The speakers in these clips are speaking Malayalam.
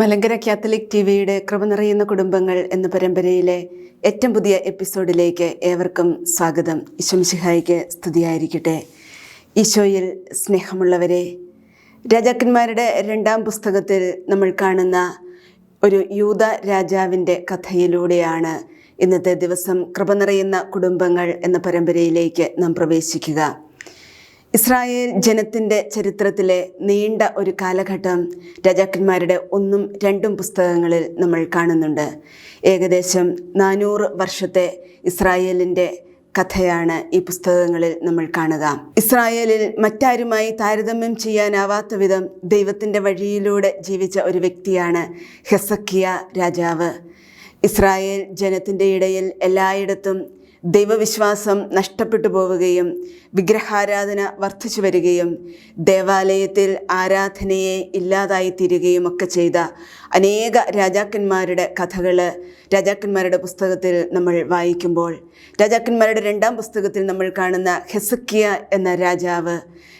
മലങ്കര കാത്തലിക് ടി വിയുടെ കൃപ നിറയുന്ന കുടുംബങ്ങൾ എന്ന പരമ്പരയിലെ ഏറ്റവും പുതിയ എപ്പിസോഡിലേക്ക് ഏവർക്കും സ്വാഗതം. ഈശ്വംശിഹായിക്ക് സ്തുതിയായിരിക്കട്ടെ. ഈശോയിൽ സ്നേഹമുള്ളവരെ രാജാക്കന്മാരുടെ രണ്ടാം പുസ്തകത്തിൽ നമ്മൾ കാണുന്ന ഒരു യൂത രാജാവിന്റെ കഥയിലൂടെയാണ് ഇന്നത്തെ ദിവസം കൃപ നിറയുന്ന കുടുംബങ്ങൾ എന്ന പരമ്പരയിലേക്ക് നാം പ്രവേശിക്കുക. ഇസ്രായേൽ ജനത്തിന്റെ ചരിത്രത്തിലെ നീണ്ട ഒരു കാലഘട്ടം രാജാക്കന്മാരുടെ ഒന്നും രണ്ടും പുസ്തകങ്ങളിൽ നമ്മൾ കാണുന്നുണ്ട്. ഏകദേശം നാനൂറ് വർഷത്തെ ഇസ്രായേലിന്റെ കഥയാണ് ഈ പുസ്തകങ്ങളിൽ നമ്മൾ കാണുക. ഇസ്രായേലിൽ മറ്റാരുമായി താരതമ്യം ചെയ്യാനാവാത്ത വിധം ദൈവത്തിന്റെ വഴിയിലൂടെ ജീവിച്ച ഒരു വ്യക്തിയാണ് ഹെസക്കിയ രാജാവ്. ഇസ്രായേൽ ജനത്തിന്റെ ഇടയിൽ എല്ലായിടത്തും ദൈവവിശ്വാസം നഷ്ടപ്പെട്ടു പോവുകയും വിഗ്രഹാരാധന വർദ്ധിച്ചു വരികയും ദേവാലയത്തിൽ ആരാധനയെ ഇല്ലാതായിത്തീരുകയും ഒക്കെ ചെയ്ത അനേക രാജാക്കന്മാരുടെ കഥകൾ രാജാക്കന്മാരുടെ പുസ്തകത്തിൽ നമ്മൾ വായിക്കുമ്പോൾ രാജാക്കന്മാരുടെ രണ്ടാം പുസ്തകത്തിൽ നമ്മൾ കാണുന്ന ഹെസക്കിയ എന്ന രാജാവ്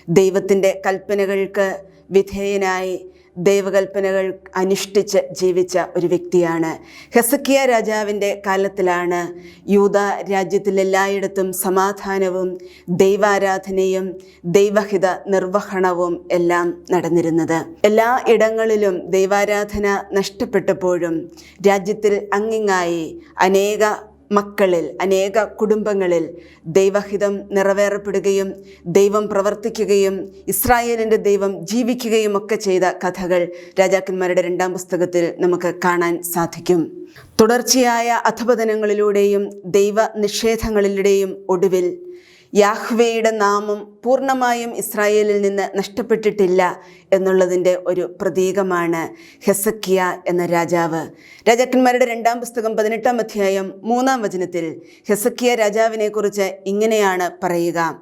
ദൈവത്തിന്റെ കൽപ്പനകൾക്ക് വിധേയനായി ദൈവകൽപ്പനകൾ അനുഷ്ഠിച്ച് ജീവിച്ച ഒരു വ്യക്തിയാണ്. ഹെസക്കിയ രാജാവിന്റെ കാലത്തിലാണ് യൂത രാജ്യത്തിലെല്ലായിടത്തും സമാധാനവും ദൈവാരാധനയും ദൈവഹിത നിർവഹണവും എല്ലാം നടന്നിരുന്നത്. എല്ലാ ഇടങ്ങളിലും ദൈവാരാധന നഷ്ടപ്പെട്ടപ്പോഴും രാജ്യത്തിൽ അങ്ങിങ്ങായി അനേക മക്കളിൽ അനേക കുടുംബങ്ങളിൽ ദൈവഹിതം നിറവേറപ്പെടുകയും ദൈവം പ്രവർത്തിക്കുകയും ഇസ്രായേലിന്റെ ദൈവം ജീവിക്കുകയും ഒക്കെ ചെയ്ത കഥകൾ രാജാക്കന്മാരുടെ രണ്ടാം പുസ്തകത്തിൽ നമുക്ക് കാണാൻ സാധിക്കും. തുടർച്ചയായ അധപതനങ്ങളിലൂടെയും ദൈവ നിഷേധങ്ങളിലൂടെയും ഒടുവിൽ യാഹ്വേയുടെ നാമം പൂർണമായും ഇസ്രായേലിൽ നിന്ന് നഷ്ടപ്പെട്ടിട്ടില്ല എന്നുള്ളതിന്റെ ഒരു പ്രതീകമാണ് ഹെസക്കിയ എന്ന രാജാവ്. രാജാക്കന്മാരുടെ രണ്ടാം പുസ്തകം പതിനെട്ടാം അധ്യായം മൂന്നാം വചനത്തിൽ ഹെസക്കിയ രാജാവിനെക്കുറിച്ച് ഇങ്ങനെയാണ് പറയുക.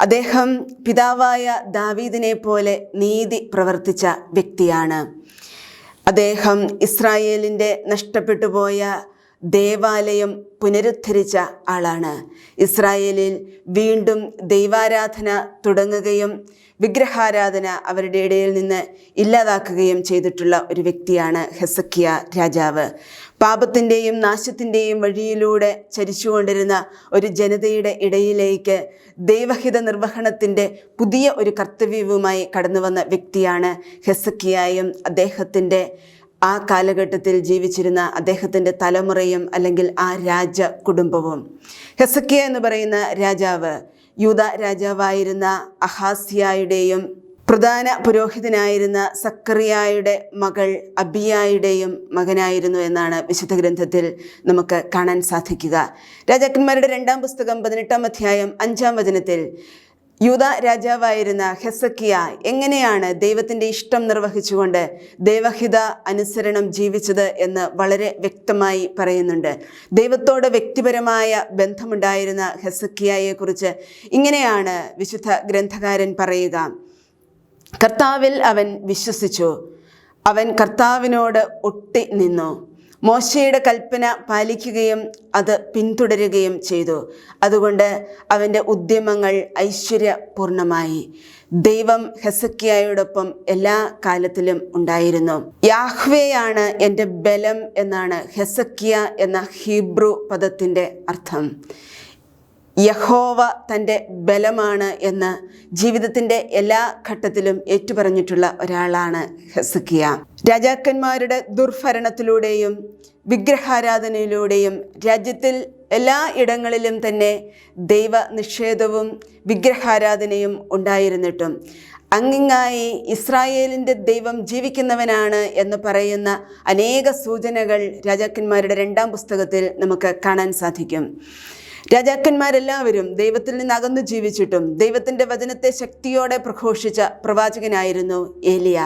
അദ്ദേഹം പിതാവായ ദാവീദിനെ പോലെ നീതി പ്രവർത്തിച്ച വ്യക്തിയാണ്. അദ്ദേഹം ഇസ്രായേലിന്റെ നഷ്ടപ്പെട്ടു പോയ ദേവാലയം പുനരുദ്ധരിച്ച ആളാണ്. ഇസ്രായേലിൽ വീണ്ടും ദൈവാരാധന തുടങ്ങുകയും വിഗ്രഹാരാധന അവരുടെ ഇടയിൽ നിന്ന് ഇല്ലാതാക്കുകയും ചെയ്തിട്ടുള്ള ഒരു വ്യക്തിയാണ് ഹെസക്കിയ രാജാവ്. പാപത്തിന്റെയും നാശത്തിന്റെയും വഴിയിലൂടെ ചരിച്ചുകൊണ്ടിരുന്ന ഒരു ജനതയുടെ ഇടയിലേക്ക് ദൈവഹിത നിർവഹണത്തിന്റെ പുതിയ ഒരു കർത്തവ്യവുമായി കടന്നു വന്ന വ്യക്തിയാണ് ഹെസക്കിയായും അദ്ദേഹത്തിന്റെ ആ കാലഘട്ടത്തിൽ ജീവിച്ചിരുന്ന അദ്ദേഹത്തിന്റെ തലമുറയും അല്ലെങ്കിൽ ആ രാജ കുടുംബവും. ഹെസക്കിയ എന്ന് പറയുന്ന രാജാവ് യൂത രാജാവായിരുന്ന അഹാസിയായുടെയും പ്രധാന പുരോഹിതനായിരുന്ന സക്കറിയായുടെ മകൾ അബിയായുടെയും മകനായിരുന്നു എന്നാണ് വിശുദ്ധ ഗ്രന്ഥത്തിൽ നമുക്ക് കാണാൻ സാധിക്കുക. രാജാക്കന്മാരുടെ രണ്ടാം പുസ്തകം പതിനെട്ടാം അധ്യായം അഞ്ചാം വചനത്തിൽ യൂത രാജാവായിരുന്ന ഹെസക്കിയ എങ്ങനെയാണ് ദൈവത്തിന്റെ ഇഷ്ടം നിർവഹിച്ചുകൊണ്ട് ദൈവഹിത അനുസരണം ജീവിച്ചത് എന്ന് വളരെ വ്യക്തമായി പറയുന്നുണ്ട്. ദൈവത്തോട് വ്യക്തിപരമായ ബന്ധമുണ്ടായിരുന്ന ഹെസക്കിയയെക്കുറിച്ച് ഇങ്ങനെയാണ് വിശുദ്ധ ഗ്രന്ഥകാരൻ പറയുക. കർത്താവിൽ അവൻ വിശ്വസിച്ചു. അവൻ കർത്താവിനോട് ഒട്ടി നിന്നു. മോശയുടെ കൽപ്പന പാലിക്കുകയും അത് പിന്തുടരുകയും ചെയ്തു. അതുകൊണ്ട് അവന്റെ ഉദ്യമങ്ങൾ ഐശ്വര്യപൂർണമായി. ദൈവം ഹെസക്കിയായോടൊപ്പം എല്ലാ കാലത്തിലും ഉണ്ടായിരുന്നു. യാഹ്വേയാണ് എന്റെ ബലം എന്നാണ് ഹെസക്കിയ എന്ന ഹീബ്രു പദത്തിന്റെ അർത്ഥം. യഹോവ തന്റെ ബലമാണ് എന്ന് ജീവിതത്തിന്റെ എല്ലാ ഘട്ടത്തിലും ഏറ്റുപറഞ്ഞിട്ടുള്ള ഒരാളാണ് ഹെസക്കിയ. രാജാക്കന്മാരുടെ ദുർഭരണത്തിലൂടെയും വിഗ്രഹാരാധനയിലൂടെയും രാജ്യത്തിൽ എല്ലാ ഇടങ്ങളിലും തന്നെ ദൈവ നിഷേധവും വിഗ്രഹാരാധനയും ഉണ്ടായിരുന്നിട്ടും അങ്ങിങ്ങായി ഇസ്രായേലിന്റെ ദൈവം ജീവിക്കുന്നവനാണ് എന്ന് പറയുന്ന അനേക സൂചനകൾ രാജാക്കന്മാരുടെ രണ്ടാം പുസ്തകത്തിൽ നമുക്ക് കാണാൻ സാധിക്കും. രാജാക്കന്മാരെല്ലാവരും ദൈവത്തിൽ നിന്ന് അകന്നു ജീവിച്ചിട്ടും ദൈവത്തിന്റെ വചനത്തെ ശക്തിയോടെ പ്രഘോഷിച്ച പ്രവാചകനായിരുന്നു ഏലിയ.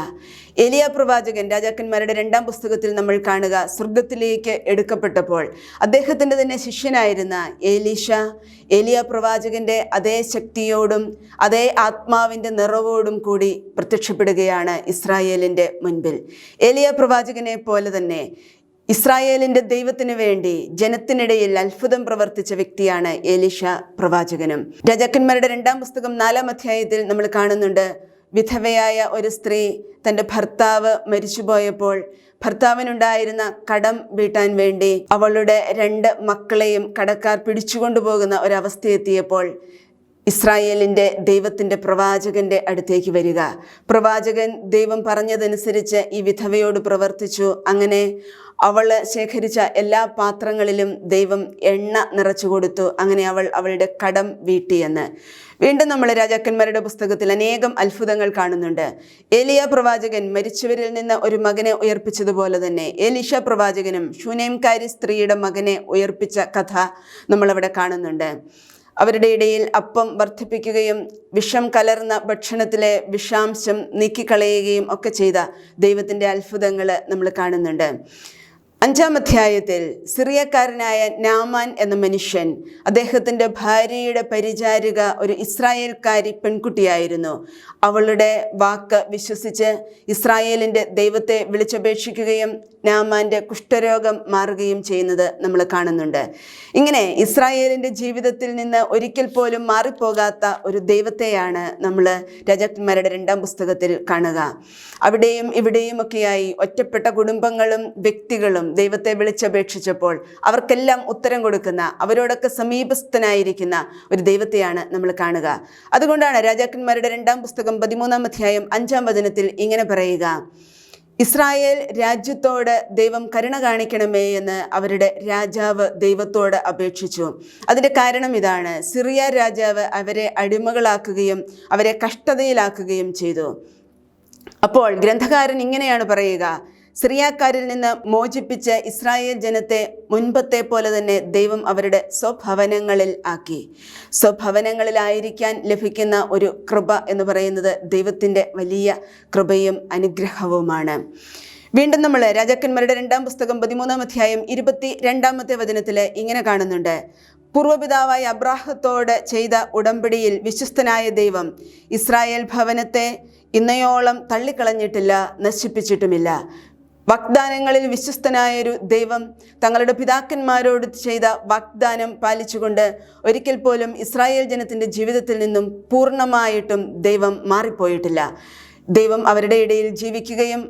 ഏലിയ പ്രവാചകൻ രാജാക്കന്മാരുടെ രണ്ടാം പുസ്തകത്തിൽ നമ്മൾ കാണുക സ്വർഗത്തിലേക്ക് എടുക്കപ്പെട്ടപ്പോൾ അദ്ദേഹത്തിന്റെ തന്നെ ശിഷ്യനായിരുന്ന ഏലീഷ ഏലിയ പ്രവാചകന്റെ അതേ ശക്തിയോടും അതേ ആത്മാവിന്റെ നിറവോടും കൂടി പ്രത്യക്ഷപ്പെടുകയാണ് ഇസ്രായേലിന്റെ മുൻപിൽ. ഏലിയ പ്രവാചകനെ പോലെ തന്നെ ഇസ്രായേലിന്റെ ദൈവത്തിനു വേണ്ടി ജനത്തിനിടയിൽ അത്ഭുതം പ്രവർത്തിച്ച വ്യക്തിയാണ് എലിഷ പ്രവാചകനും. രാജാക്കന്മാരുടെ രണ്ടാം പുസ്തകം നാലാം അധ്യായത്തിൽ നമ്മൾ കാണുന്നുണ്ട് വിധവയായ ഒരു സ്ത്രീ തന്റെ ഭർത്താവ് മരിച്ചുപോയപ്പോൾ ഭർത്താവിനുണ്ടായിരുന്ന കടം വീട്ടാൻ വേണ്ടി അവളുടെ രണ്ട് മക്കളെയും കടക്കാർ പിടിച്ചുകൊണ്ടുപോകുന്ന ഒരവസ്ഥയെത്തിയപ്പോൾ ഇസ്രായേലിന്റെ ദൈവത്തിന്റെ പ്രവാചകന്റെ അടുത്തേക്ക് വരിക. പ്രവാചകൻ ദൈവം പറഞ്ഞതനുസരിച്ച് ഈ വിധവയോട് പ്രവർത്തിച്ചു. അങ്ങനെ അവൾ ശേഖരിച്ച എല്ലാ പാത്രങ്ങളിലും ദൈവം എണ്ണ നിറച്ചു കൊടുത്തു. അങ്ങനെ അവൾ അവളുടെ കടം വീട്ടിയെന്ന് വീണ്ടും നമ്മൾ രാജാക്കന്മാരുടെ പുസ്തകത്തിൽ അനേകം അത്ഭുതങ്ങൾ കാണുന്നുണ്ട്. ഏലിയ പ്രവാചകൻ മരിച്ചവരിൽ നിന്ന് ഒരു മകനെ ഉയർപ്പിച്ചതുപോലെ തന്നെ ഏലിഷ പ്രവാചകനും ശൂനേംകാരി സ്ത്രീയുടെ മകനെ ഉയർപ്പിച്ച കഥ നമ്മളവിടെ കാണുന്നുണ്ട്. അവരുടെ ഇടയിൽ അപ്പം വർദ്ധിപ്പിക്കുകയും വിഷം കലർന്ന ഭക്ഷണത്തിലെ വിഷാംശം നീക്കിക്കളയുകയും ഒക്കെ ചെയ്ത ദൈവത്തിന്റെ അത്ഭുതങ്ങൾ നമ്മൾ കാണുന്നുണ്ട്. അഞ്ചാം അധ്യായത്തിൽ സിറിയക്കാരനായ നാമാൻ എന്ന മനുഷ്യൻ അദ്ദേഹത്തിന്റെ ഭാര്യയുടെ പരിചാരിക ഒരു ഇസ്രായേൽക്കാരി പെൺകുട്ടിയായിരുന്നു. അവളുടെ വാക്ക് വിശ്വസിച്ച് ഇസ്രായേലിന്റെ ദൈവത്തെ വിളിച്ചപേക്ഷിക്കുകയും നാമാന്റെ കുഷ്ഠരോഗം മാറുകയും ചെയ്യുന്നത് നമ്മൾ കാണുന്നുണ്ട്. ഇങ്ങനെ ഇസ്രായേലിന്റെ ജീവിതത്തിൽ നിന്ന് ഒരിക്കൽ പോലും മാറിപ്പോകാത്ത ഒരു ദൈവത്തെയാണ് നമ്മൾ രജക്മാരുടെ രണ്ടാം പുസ്തകത്തിൽ കാണുക. അവിടെയും ഇവിടെയും ഇവിടെയുമൊക്കെയായി ഒറ്റപ്പെട്ട കുടുംബങ്ങളും വ്യക്തികളും ദൈവത്തെ വിളിച്ചപേക്ഷിച്ചപ്പോൾ അവർക്കെല്ലാം ഉത്തരം കൊടുക്കുന്ന അവരോടൊക്കെ സമീപസ്ഥനായിരിക്കുന്ന ഒരു ദൈവത്തെയാണ് നമ്മൾ കാണുക. അതുകൊണ്ടാണ് രാജാക്കന്മാരുടെ രണ്ടാം പുസ്തകം പതിമൂന്നാം അധ്യായം അഞ്ചാം വചനത്തിൽ ഇങ്ങനെ പറയുക. ഇസ്രായേൽ രാജ്യത്തോട് ദൈവം കരുണ കാണിക്കണമേ എന്ന് അവരുടെ രാജാവ് ദൈവത്തോട് അപേക്ഷിച്ചു. അതിന്റെ കാരണം ഇതാണ്. സിറിയ രാജാവ് അവരെ അടിമകളാക്കുകയും അവരെ കഷ്ടതയിലാക്കുകയും ചെയ്തു. അപ്പോൾ ഗ്രന്ഥകാരൻ ഇങ്ങനെയാണ് പറയുക. സിറിയാക്കാരിൽ നിന്ന് മോചിപ്പിച്ച് ഇസ്രായേൽ ജനത്തെ മുൻപത്തെ പോലെ തന്നെ ദൈവം അവരുടെ സ്വഭവനങ്ങളിൽ ആക്കി. സ്വഭവനങ്ങളിലായിരിക്കാൻ ലഭിക്കുന്ന ഒരു കൃപ എന്ന് പറയുന്നത് ദൈവത്തിന്റെ വലിയ കൃപയും അനുഗ്രഹവുമാണ്. വീണ്ടും നമ്മൾ രാജാക്കന്മാരുടെ രണ്ടാം പുസ്തകം പതിമൂന്നാം അധ്യായം ഇരുപത്തി രണ്ടാമത്തെ വചനത്തിൽ ഇങ്ങനെ കാണുന്നുണ്ട്. പൂർവപിതാവായ അബ്രാഹത്തോട് ചെയ്ത ഉടമ്പടിയിൽ വിശ്വസ്തനായ ദൈവം ഇസ്രായേൽ ഭവനത്തെ ഇന്നയോളം തള്ളിക്കളഞ്ഞിട്ടില്ല നശിപ്പിച്ചിട്ടുമില്ല. വാഗ്ദാനങ്ങളിൽ വിശ്വസ്തനായൊരു ദൈവം തങ്ങളുടെ പിതാക്കന്മാരോട് ചെയ്ത വാഗ്ദാനം പാലിച്ചുകൊണ്ട് ഒരിക്കൽ പോലും ഇസ്രായേൽ ജനത്തിന്റെ ജീവിതത്തിൽ നിന്നും പൂർണമായിട്ടും ദൈവം മാറിപ്പോയിട്ടില്ല. ദൈവം അവരുടെ ഇടയിൽ ജീവിക്കുകയും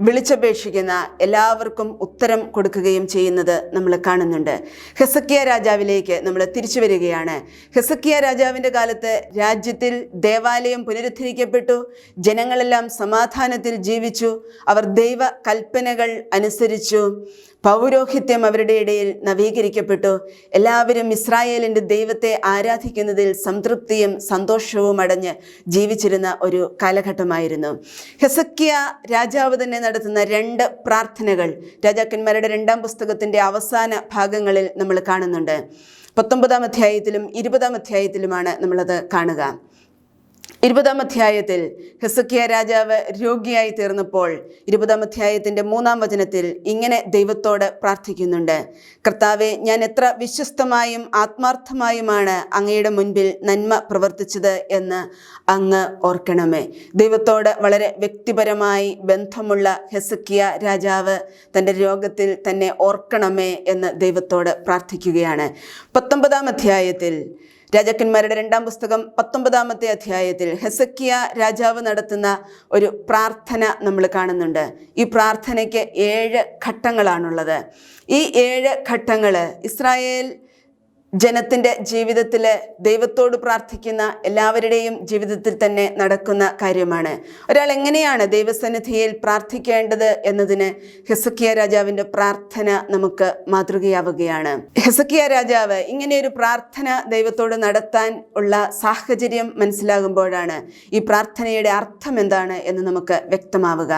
വിളിച്ചപേക്ഷിക്കുന്ന എല്ലാവർക്കും ഉത്തരം കൊടുക്കുകയും ചെയ്യുന്നത് നമ്മൾ കാണുന്നുണ്ട്. ഹെസക്കിയ രാജാവിലേക്ക് നമ്മൾ തിരിച്ചു വരികയാണ്. ഹെസക്കിയ രാജാവിന്റെ കാലത്ത് രാജ്യത്തിൽ ദേവാലയം പുനരുദ്ധരിക്കപ്പെട്ടു. ജനങ്ങളെല്ലാം സമാധാനത്തിൽ ജീവിച്ചു. അവർ ദൈവ കൽപ്പനകൾ അനുസരിച്ചു. പൗരോഹിത്യം അവരുടെ ഇടയിൽ നവീകരിക്കപ്പെട്ടു. എല്ലാവരും ഇസ്രായേലിന്റെ ദൈവത്തെ ആരാധിക്കുന്നതിൽ സംതൃപ്തിയും സന്തോഷവും അടഞ്ഞ് ജീവിച്ചിരുന്ന ഒരു കാലഘട്ടമായിരുന്നു. ഹെസക്കിയ രാജാവ് തന്നെ നടത്തുന്ന രണ്ട് പ്രാർത്ഥനകൾ രാജാക്കന്മാരുടെ രണ്ടാം പുസ്തകത്തിന്റെ അവസാന ഭാഗങ്ങളിൽ നമ്മൾ കാണുന്നുണ്ട്. പത്തൊമ്പതാം അധ്യായത്തിലും ഇരുപതാം അധ്യായത്തിലുമാണ് നമ്മളത് കാണുക. ഇരുപതാം അധ്യായത്തിൽ ഹെസക്കിയ രാജാവ് രോഗിയായി തീർന്നപ്പോൾ ഇരുപതാം അധ്യായത്തിന്റെ മൂന്നാം വചനത്തിൽ ഇങ്ങനെ ദൈവത്തോട് പ്രാർത്ഥിക്കുന്നുണ്ട്. കർത്താവെ ഞാൻ എത്ര വിശ്വസ്തമായും ആത്മാർത്ഥമായുമാണ് അങ്ങയുടെ മുൻപിൽ നന്മ പ്രവർത്തിച്ചത് എന്ന് അങ്ങ് ഓർക്കണമേ. ദൈവത്തോട് വളരെ വ്യക്തിപരമായി ബന്ധമുള്ള ഹെസക്കിയ രാജാവ് തന്റെ രോഗത്തിൽ തന്നെ ഓർക്കണമേ എന്ന് ദൈവത്തോട് പ്രാർത്ഥിക്കുകയാണ്. പത്തൊമ്പതാം അധ്യായത്തിൽ രാജാക്കന്മാരുടെ രണ്ടാം പുസ്തകം പത്തൊമ്പതാമത്തെ അധ്യായത്തിൽ ഹെസക്കിയ രാജാവ് നടത്തുന്ന ഒരു പ്രാർത്ഥന നമ്മൾ കാണുന്നുണ്ട്. ഈ പ്രാർത്ഥനയ്ക്ക് ഏഴ് ഘട്ടങ്ങളാണുള്ളത്. ഈ ഏഴ് ഘട്ടങ്ങൾ ഇസ്രായേൽ ജനത്തിന്റെ ജീവിതത്തിൽ ദൈവത്തോട് പ്രാർത്ഥിക്കുന്ന എല്ലാവരുടെയും ജീവിതത്തിൽ തന്നെ നടക്കുന്ന കാര്യമാണ്. ഒരാൾ എങ്ങനെയാണ് ദൈവസന്നിധിയിൽ പ്രാർത്ഥിക്കേണ്ടത് എന്നതിന് ഹെസക്കിയ രാജാവിന്റെ പ്രാർത്ഥന നമുക്ക് മാതൃകയാവുകയാണ്. ഹെസക്കിയ രാജാവ് ഇങ്ങനെയൊരു പ്രാർത്ഥന ദൈവത്തോട് നടത്താൻ ഉള്ള സാഹചര്യം മനസ്സിലാകുമ്പോഴാണ് ഈ പ്രാർത്ഥനയുടെ അർത്ഥം എന്താണ് എന്ന് നമുക്ക് വ്യക്തമാവുക.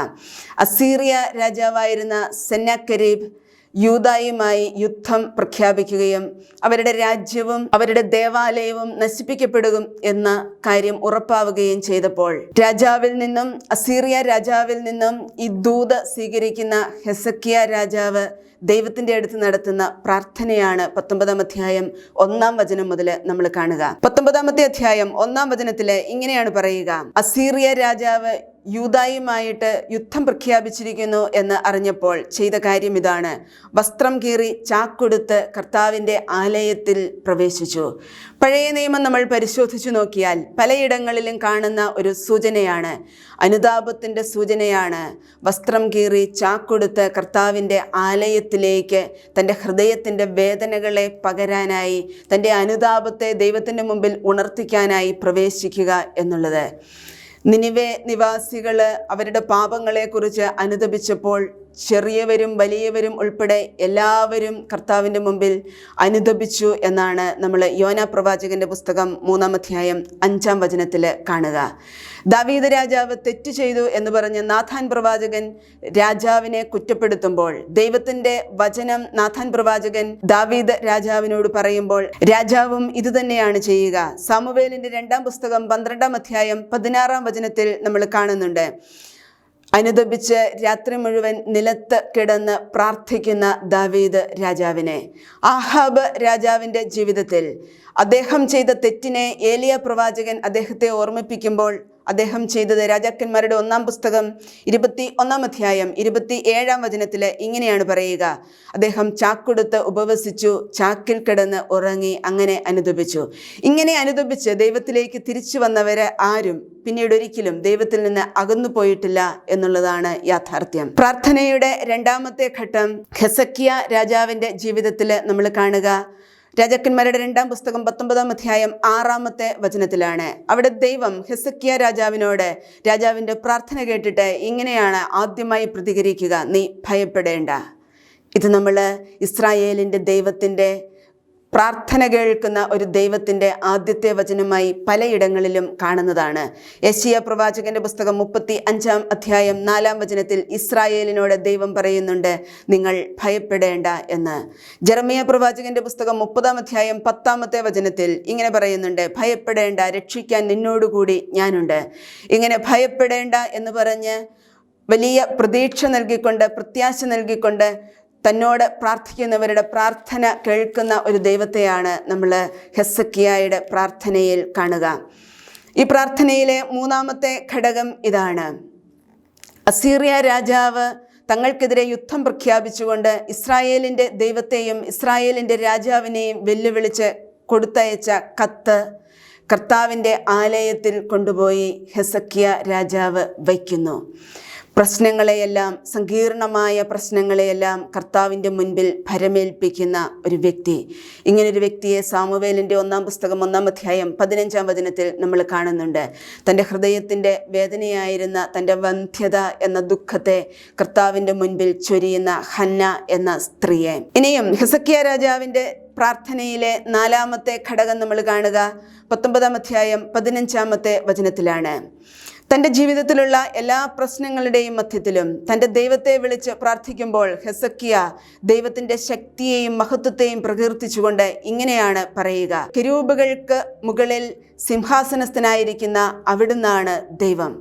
അസീറിയ രാജാവായിരുന്ന സെന്നാക്കരീബ് യൂതായുമായി യുദ്ധം പ്രഖ്യാപിക്കുകയും അവരുടെ രാജ്യവും അവരുടെ ദേവാലയവും നശിപ്പിക്കപ്പെടും എന്ന കാര്യം ഉറപ്പാവുകയും ചെയ്തപ്പോൾ രാജാവിൽ നിന്നും അസീറിയ രാജാവിൽ നിന്നും ഈ ദൂത സ്വീകരിക്കുന്ന ഹെസക്കിയ രാജാവ് ദൈവത്തിന്റെ അടുത്ത് നടത്തുന്ന പ്രാർത്ഥനയാണ് പത്തൊമ്പതാം അധ്യായം ഒന്നാം വചനം മുതൽ നമ്മൾ കാണുക. പത്തൊമ്പതാമത്തെ അധ്യായം ഒന്നാം വചനത്തിൽ ഇങ്ങനെയാണ് പറയുക. അസീറിയ രാജാവ് യൂതായുമായിട്ട് യുദ്ധം പ്രഖ്യാപിച്ചിരിക്കുന്നു എന്ന് അറിഞ്ഞപ്പോൾ ചെയ്ത കാര്യം ഇതാണ്. വസ്ത്രം കീറി ചാക്കൊടുത്ത് കർത്താവിന്റെ ആലയത്തിൽ പ്രവേശിച്ചു. പഴയ നിയമം നമ്മൾ പരിശോധിച്ചു നോക്കിയാൽ പലയിടങ്ങളിലും കാണുന്ന ഒരു സൂചനയാണ്. അനുതാപത്തിന്റെ സൂചനയാണ്. വസ്ത്രം കീറി ചാക്കൊടുത്ത് കർത്താവിന്റെ ആലയത്തിലേക്ക് തന്റെ ഹൃദയത്തിന്റെ വേദനകളെ പകരാനായി തന്റെ അനുതാപത്തെ ദൈവത്തിന്റെ മുമ്പിൽ ഉണർത്തിക്കാനായി പ്രവേശിക്കുക എന്നുള്ളത്. നിനിവെ നിവാസികൾ അവരുടെ പാപങ്ങളെക്കുറിച്ച് അനുദപിച്ചപ്പോൾ ചെറിയവരും വലിയവരും ഉൾപ്പെടെ എല്ലാവരും കർത്താവിന്റെ മുമ്പിൽ അനുദപിച്ചു എന്നാണ് നമ്മൾ യോന പ്രവാചകന്റെ പുസ്തകം മൂന്നാം അധ്യായം അഞ്ചാം വചനത്തിൽ കാണുക. ദാവീദ് രാജാവ് തെറ്റ് ചെയ്തു എന്ന് പറഞ്ഞ് നാഥാൻ പ്രവാചകൻ രാജാവിനെ കുറ്റപ്പെടുത്തുമ്പോൾ ദൈവത്തിന്റെ വചനം നാഥാൻ പ്രവാചകൻ ദാവീദ് രാജാവിനോട് പറയുമ്പോൾ രാജാവും ഇതുതന്നെയാണ് ചെയ്യുക. സാമുവേലിന്റെ രണ്ടാം പുസ്തകം പന്ത്രണ്ടാം അധ്യായം പതിനാറാം വചനത്തിൽ നമ്മൾ കാണുന്നുണ്ട്. അനുദപിച്ച് രാത്രി മുഴുവൻ നിലത്ത് കിടന്ന് പ്രാർത്ഥിക്കുന്ന ദാവീദ് രാജാവിനെ. ആഹാബ് രാജാവിന്റെ ജീവിതത്തിൽ അദ്ദേഹം ചെയ്ത തെറ്റിനെ ഏലിയ പ്രവാചകൻ അദ്ദേഹത്തെ ഓർമ്മിപ്പിക്കുമ്പോൾ അദ്ദേഹം ചെയ്തത് രാജാക്കന്മാരുടെ ഒന്നാം പുസ്തകം ഇരുപത്തി ഒന്നാം അധ്യായം ഇരുപത്തി ഏഴാം വചനത്തിൽ ഇങ്ങനെയാണ് പറയുക. അദ്ദേഹം ചാക്കൊടുത്ത് ഉപവസിച്ചു ചാക്കിൽ കിടന്ന് ഉറങ്ങി അങ്ങനെ അനുദപിച്ചു. ഇങ്ങനെ അനുദപിച്ച് ദൈവത്തിലേക്ക് തിരിച്ചു വന്നവരെ ആരും പിന്നീട് ഒരിക്കലും ദൈവത്തിൽ നിന്ന് അകന്നു പോയിട്ടില്ല എന്നുള്ളതാണ് യാഥാർത്ഥ്യം. പ്രാർത്ഥനയുടെ രണ്ടാമത്തെ ഘട്ടം ഖസക്കിയ രാജാവിന്റെ ജീവിതത്തിൽ നമ്മൾ കാണുക. രാജാക്കന്മാരുടെ രണ്ടാം പുസ്തകം പത്തൊമ്പതാം അധ്യായം ആറാമത്തെ വചനത്തിലാണ്. അവിടെ ദൈവം ഹെസക്കിയ രാജാവിനോട് രാജാവിന്റെ പ്രാർത്ഥന കേട്ടിട്ട് ഇങ്ങനെയാണ് ആദ്യമായി പ്രതികരിക്കുക നീ ഭയപ്പെടേണ്ട. ഇത് നമ്മൾ ഇസ്രായേലിന്റെ ദൈവത്തിന്റെ പ്രാർത്ഥന കേൾക്കുന്ന ഒരു ദൈവത്തിന്റെ ആദ്യത്തെ വചനമായി പലയിടങ്ങളിലും കാണുന്നതാണ്. യശിയ പ്രവാചകന്റെ പുസ്തകം മുപ്പത്തി അഞ്ചാം അധ്യായം നാലാം വചനത്തിൽ ഇസ്രായേലിനോട് ദൈവം പറയുന്നുണ്ട് നിങ്ങൾ ഭയപ്പെടേണ്ട എന്ന്. ജെറമിയ പ്രവാചകന്റെ പുസ്തകം മുപ്പതാം അധ്യായം പത്താമത്തെ വചനത്തിൽ ഇങ്ങനെ പറയുന്നുണ്ട് ഭയപ്പെടേണ്ട രക്ഷിക്കാൻ നിന്നോടുകൂടി ഞാനുണ്ട്. ഇങ്ങനെ ഭയപ്പെടേണ്ട എന്ന് പറഞ്ഞ് വലിയ പ്രതീക്ഷ നൽകിക്കൊണ്ട് പ്രത്യാശ നൽകിക്കൊണ്ട് തന്നോട് പ്രാർത്ഥിക്കുന്നവരുടെ പ്രാർത്ഥന കേൾക്കുന്ന ഒരു ദൈവത്തെയാണ് നമ്മൾ ഹെസക്കിയായുടെ പ്രാർത്ഥനയിൽ കാണുക. ഈ പ്രാർത്ഥനയിലെ മൂന്നാമത്തെ ഘടകം ഇതാണ്. അസീറിയ രാജാവ് തങ്ങൾക്കെതിരെ യുദ്ധം പ്രഖ്യാപിച്ചുകൊണ്ട് ഇസ്രായേലിന്റെ ദൈവത്തെയും ഇസ്രായേലിന്റെ രാജാവിനെയും വെല്ലുവിളിച്ച് കൊടുത്തയച്ച കത്ത് കർത്താവിന്റെ ആലയത്തിൽ കൊണ്ടുപോയി ഹെസക്കിയ രാജാവ് വയ്ക്കുന്നു. പ്രശ്നങ്ങളെയെല്ലാം സങ്കീർണമായ പ്രശ്നങ്ങളെയെല്ലാം കർത്താവിന്റെ മുൻപിൽ ഭരമേൽപ്പിക്കുന്ന ഒരു വ്യക്തി. ഇങ്ങനൊരു വ്യക്തിയെ സാമുവേലിന്റെ ഒന്നാം പുസ്തകം ഒന്നാം അധ്യായം പതിനഞ്ചാം വചനത്തിൽ നമ്മൾ കാണുന്നുണ്ട്. തന്റെ ഹൃദയത്തിന്റെ വേദനയായിരുന്ന തന്റെ വന്ധ്യത എന്ന ദുഃഖത്തെ കർത്താവിന്റെ മുൻപിൽ ചൊരിയുന്ന ഹന്ന എന്ന സ്ത്രീയെ. ഇനിയും ഹിസക്കിയ രാജാവിന്റെ പ്രാർത്ഥനയിലെ നാലാമത്തെ ഘടകം നമ്മൾ കാണുക. പത്തൊമ്പതാം അധ്യായം പതിനഞ്ചാമത്തെ വചനത്തിലാണ്. തന്റെ ജീവിതത്തിലുള്ള എല്ലാ പ്രശ്നങ്ങളുടെയും മധ്യത്തിലും തന്റെ ദൈവത്തെ വിളിച്ച് പ്രാർത്ഥിക്കുമ്പോൾ ഹെസക്കിയ ദൈവത്തിന്റെ ശക്തിയെയും മഹത്വത്തെയും പ്രകീർത്തിച്ചുകൊണ്ട് ഇങ്ങനെയാണ് പറയുക. കിരൂപുകൾക്ക് മുകളിൽ സിംഹാസനസ്ഥനായിരിക്കുന്ന അവിടുന്നാണ് ദൈവം.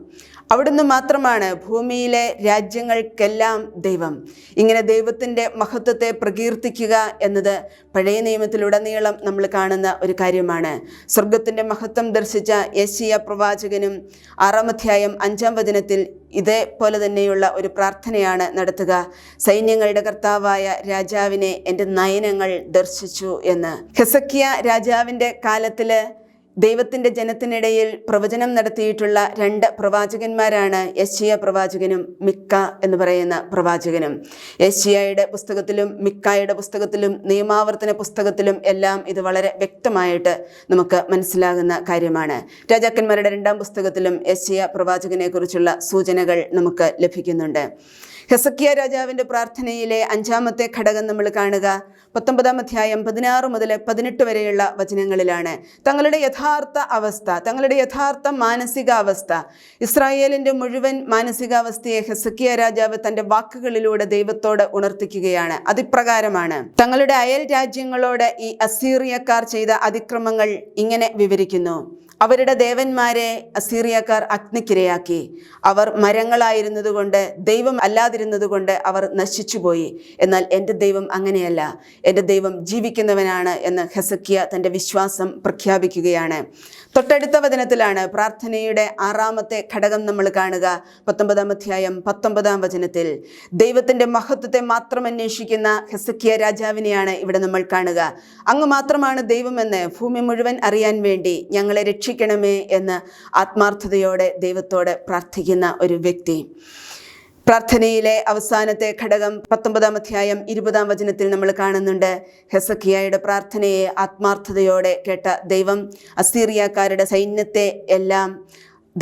അവിടുന്ന് മാത്രമാണ് ഭൂമിയിലെ രാജ്യങ്ങൾക്കെല്ലാം ദൈവം. ഇങ്ങനെ ദൈവത്തിന്റെ മഹത്വത്തെ പ്രകീർത്തിക്കുക എന്നത് പഴയ നിയമത്തിലുടനീളം നമ്മൾ കാണുന്ന ഒരു കാര്യമാണ്. സ്വർഗത്തിന്റെ മഹത്വം ദർശിച്ച യേശിയ പ്രവാചകനും ആറാം അധ്യായം അഞ്ചാം വചനത്തിൽ ഇതേപോലെ തന്നെയുള്ള ഒരു പ്രാർത്ഥനയാണ് നടത്തുക. സൈന്യങ്ങളുടെ കർത്താവായ രാജാവിനെ എന്റെ നയനങ്ങൾ ദർശിച്ചു എന്ന്. ഹെസക്കിയ രാജാവിന്റെ കാലത്തിൽ ദൈവത്തിന്റെ ജനത്തിനിടയിൽ പ്രവചനം നടത്തിയിട്ടുള്ള രണ്ട് പ്രവാചകന്മാരാണ് യശിയ പ്രവാചകനും മിക്ക എന്ന് പറയുന്ന പ്രവാചകനും. യശിയയുടെ പുസ്തകത്തിലും മിക്കായുടെ പുസ്തകത്തിലും നിയമാവർത്തന പുസ്തകത്തിലും എല്ലാം ഇത് വളരെ വ്യക്തമായിട്ട് നമുക്ക് മനസ്സിലാകുന്ന കാര്യമാണ്. രാജാക്കന്മാരുടെ രണ്ടാം പുസ്തകത്തിലും യശിയ പ്രവാചകനെക്കുറിച്ചുള്ള സൂചനകൾ നമുക്ക് ലഭിക്കുന്നുണ്ട്. ഹെസക്കിയ രാജാവിന്റെ പ്രാർത്ഥനയിലെ അഞ്ചാമത്തെ ഘടകം നമ്മൾ കാണുക. പത്തൊമ്പതാം അധ്യായം പതിനാറ് മുതൽ പതിനെട്ട് വരെയുള്ള വചനങ്ങളിലാണ്. തങ്ങളുടെ യഥാർത്ഥ അവസ്ഥ തങ്ങളുടെ യഥാർത്ഥ മാനസികാവസ്ഥ. ഇസ്രായേലിന്റെ മുഴുവൻ മാനസികാവസ്ഥയെ ഹെസക്കിയ രാജാവ് തന്റെ വാക്കുകളിലൂടെ ദൈവത്തോട് ഉണർത്തിക്കുകയാണ്. അതിപ്രകാരമാണ്. തങ്ങളുടെ അയൽ രാജ്യങ്ങളോട് ഈ അസീറിയക്കാർ ചെയ്ത അതിക്രമങ്ങൾ ഇങ്ങനെ വിവരിക്കുന്നു. അവരുടെ ദേവന്മാരെ അസീറിയക്കാർ അഗ്നിക്കിരയാക്കി. അവർ മരങ്ങളായിരുന്നതുകൊണ്ട് ദൈവം അല്ലാതിരുന്നതുകൊണ്ട് അവർ നശിച്ചുപോയി. എന്നാൽ എന്റെ ദൈവം അങ്ങനെയല്ല. എന്റെ ദൈവം ജീവിക്കുന്നവനാണ് എന്ന് ഹെസക്കിയ തന്റെ വിശ്വാസം പ്രഖ്യാപിക്കുകയാണ്. തൊട്ടടുത്ത വചനത്തിലാണ് പ്രാർത്ഥനയുടെ ആറാമത്തെ ഘടകം നമ്മൾ കാണുക. പത്തൊമ്പതാം അധ്യായം പത്തൊമ്പതാം വചനത്തിൽ ദൈവത്തിന്റെ മഹത്വത്തെ മാത്രം അന്വേഷിക്കുന്ന ഹെസക്കിയ രാജാവിനെയാണ് ഇവിടെ നമ്മൾ കാണുക. അങ്ങ് മാത്രമാണ് ദൈവമെന്ന് ഭൂമി മുഴുവൻ അറിയാൻ വേണ്ടി ഞങ്ങളെ രക്ഷിക്കണമേ എന്ന് ആത്മാർത്ഥതയോടെ ദൈവത്തോട് പ്രാർത്ഥിക്കുന്ന ഒരു വ്യക്തി. പ്രാർത്ഥനയിലെ അവസാനത്തെ ഘടകം പത്തൊമ്പതാം അധ്യായം ഇരുപതാം വചനത്തിൽ നമ്മൾ കാണുന്നുണ്ട്. ഹെസക്കിയായുടെ പ്രാർത്ഥനയെ ആത്മാർത്ഥതയോടെ കേട്ട ദൈവം അസീറിയക്കാരുടെ സൈന്യത്തെ എല്ലാം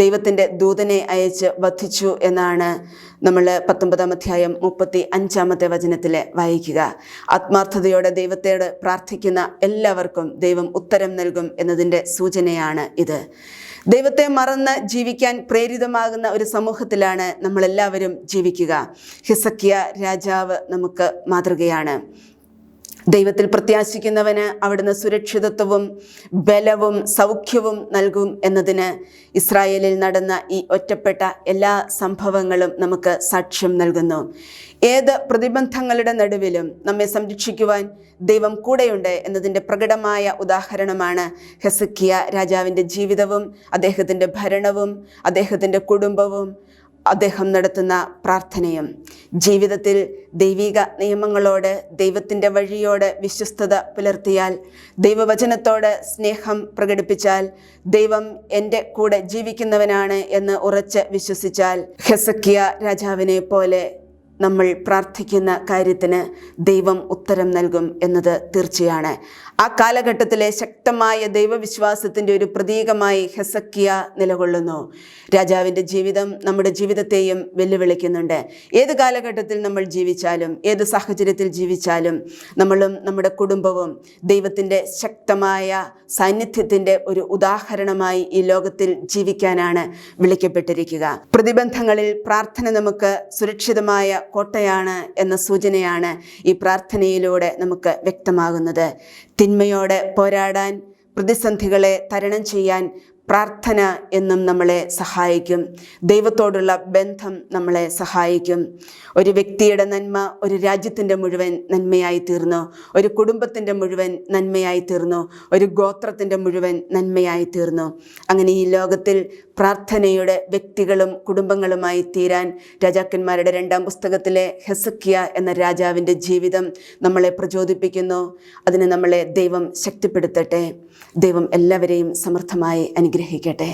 ദൈവത്തിന്റെ ദൂതനെ അയച്ച് വധിച്ചു എന്നാണ് നമ്മൾ പത്തൊമ്പതാം അധ്യായം മുപ്പത്തി അഞ്ചാമത്തെ വചനത്തിൽ വായിക്കുക. ആത്മാർത്ഥതയോടെ ദൈവത്തോട് പ്രാർത്ഥിക്കുന്ന എല്ലാവർക്കും ദൈവം ഉത്തരം നൽകും എന്നതിന്റെ സൂചനയാണ് ഇത്. ദൈവത്തെ മറന്ന് ജീവിക്കാൻ പ്രേരിതമാകുന്ന ഒരു സമൂഹത്തിലാണ് നമ്മളെല്ലാവരും ജീവിക്കുക. ഹിസക്കിയ രാജാവ് നമുക്ക് മാതൃകയാണ്. ദൈവത്തിൽ പ്രത്യാശിക്കുന്നവന് അവിടുന്ന് സുരക്ഷിതത്വവും ബലവും സൗഖ്യവും നൽകും എന്നതിന് ഇസ്രായേലിൽ നടന്ന ഈ ഒറ്റപ്പെട്ട എല്ലാ സംഭവങ്ങളും നമുക്ക് സാക്ഷ്യം നൽകുന്നു. ഏത് പ്രതിബന്ധങ്ങളുടെ നടുവിലും നമ്മെ സംരക്ഷിക്കുവാൻ ദൈവം കൂടെയുണ്ട് എന്നതിന്റെ പ്രകടമായ ഉദാഹരണമാണ് ഹെസക്കിയ രാജാവിന്റെ ജീവിതവും അദ്ദേഹത്തിന്റെ ഭരണവും അദ്ദേഹത്തിന്റെ കുടുംബവും അദ്ദേഹം നടത്തുന്ന പ്രാർത്ഥനയും ജീവിതത്തിൽ ദൈവിക നിയമങ്ങളോട് ദൈവത്തിന്റെ വഴിയോട് വിശ്വസ്തത പുലർത്തിയാൽ ദൈവവചനത്തോട് സ്നേഹം പ്രകടിപ്പിച്ചാൽ ദൈവം എന്റെ കൂടെ ജീവിക്കുന്നവനാണ് എന്ന് ഉറച്ച് വിശ്വസിച്ചാൽ ഹെസക്കിയ രാജാവിനെ പോലെ നമ്മൾ പ്രാർത്ഥിക്കുന്ന കാര്യത്തിന് ദൈവം ഉത്തരം നൽകും എന്നത് തീർച്ചയാണ്. ആ കാലഘട്ടത്തിലെ ശക്തമായ ദൈവവിശ്വാസത്തിന്റെ ഒരു പ്രതീകമായി ഹെസക്കിയ നിലകൊള്ളുന്നു. രാജാവിന്റെ ജീവിതം നമ്മുടെ ജീവിതത്തെയും വെല്ലുവിളിക്കുന്നുണ്ട്. ഏത് കാലഘട്ടത്തിൽ നമ്മൾ ജീവിച്ചാലും ഏത് സാഹചര്യത്തിൽ ജീവിച്ചാലും നമ്മളും നമ്മുടെ കുടുംബവും ദൈവത്തിന്റെ ശക്തമായ സാന്നിധ്യത്തിന്റെ ഒരു ഉദാഹരണമായി ഈ ലോകത്തിൽ ജീവിക്കാനാണ് വിളിക്കപ്പെട്ടിരിക്കുക. പ്രതിബന്ധങ്ങളിൽ പ്രാർത്ഥന നമുക്ക് സുരക്ഷിതമായ കോട്ടയാണ് എന്ന സൂചനയാണ് ഈ പ്രാർത്ഥനയിലൂടെ നമുക്ക് വ്യക്തമാകുന്നത്. തിന്മയോടെ പോരാടാൻ പ്രതിസന്ധികളെ തരണം ചെയ്യാൻ പ്രാർത്ഥന എന്നും നമ്മളെ സഹായിക്കും. ദൈവത്തോടുള്ള ബന്ധം നമ്മളെ സഹായിക്കും. ഒരു വ്യക്തിയുടെ നന്മ ഒരു രാജ്യത്തിന്റെ മുഴുവൻ നന്മയായി തീർന്നു. ഒരു കുടുംബത്തിന്റെ മുഴുവൻ നന്മയായി തീർന്നു. ഒരു ഗോത്രത്തിന്റെ മുഴുവൻ നന്മയായി തീർന്നു. അങ്ങനെ ഈ ലോകത്തിൽ പ്രാർത്ഥനയുടെ വ്യക്തികളും കുടുംബങ്ങളുമായി തീരാൻ രാജാക്കന്മാരുടെ രണ്ടാം പുസ്തകത്തിലെ ഹെസക്കിയ എന്ന രാജാവിന്റെ ജീവിതം നമ്മളെ പ്രചോദിപ്പിക്കുന്നു. അതിന് നമ്മളെ ദൈവം ശക്തിപ്പെടുത്തട്ടെ. ദൈവം എല്ലാവരെയും സമൃദ്ധമായി അനുഗ്രഹിക്കട്ടെ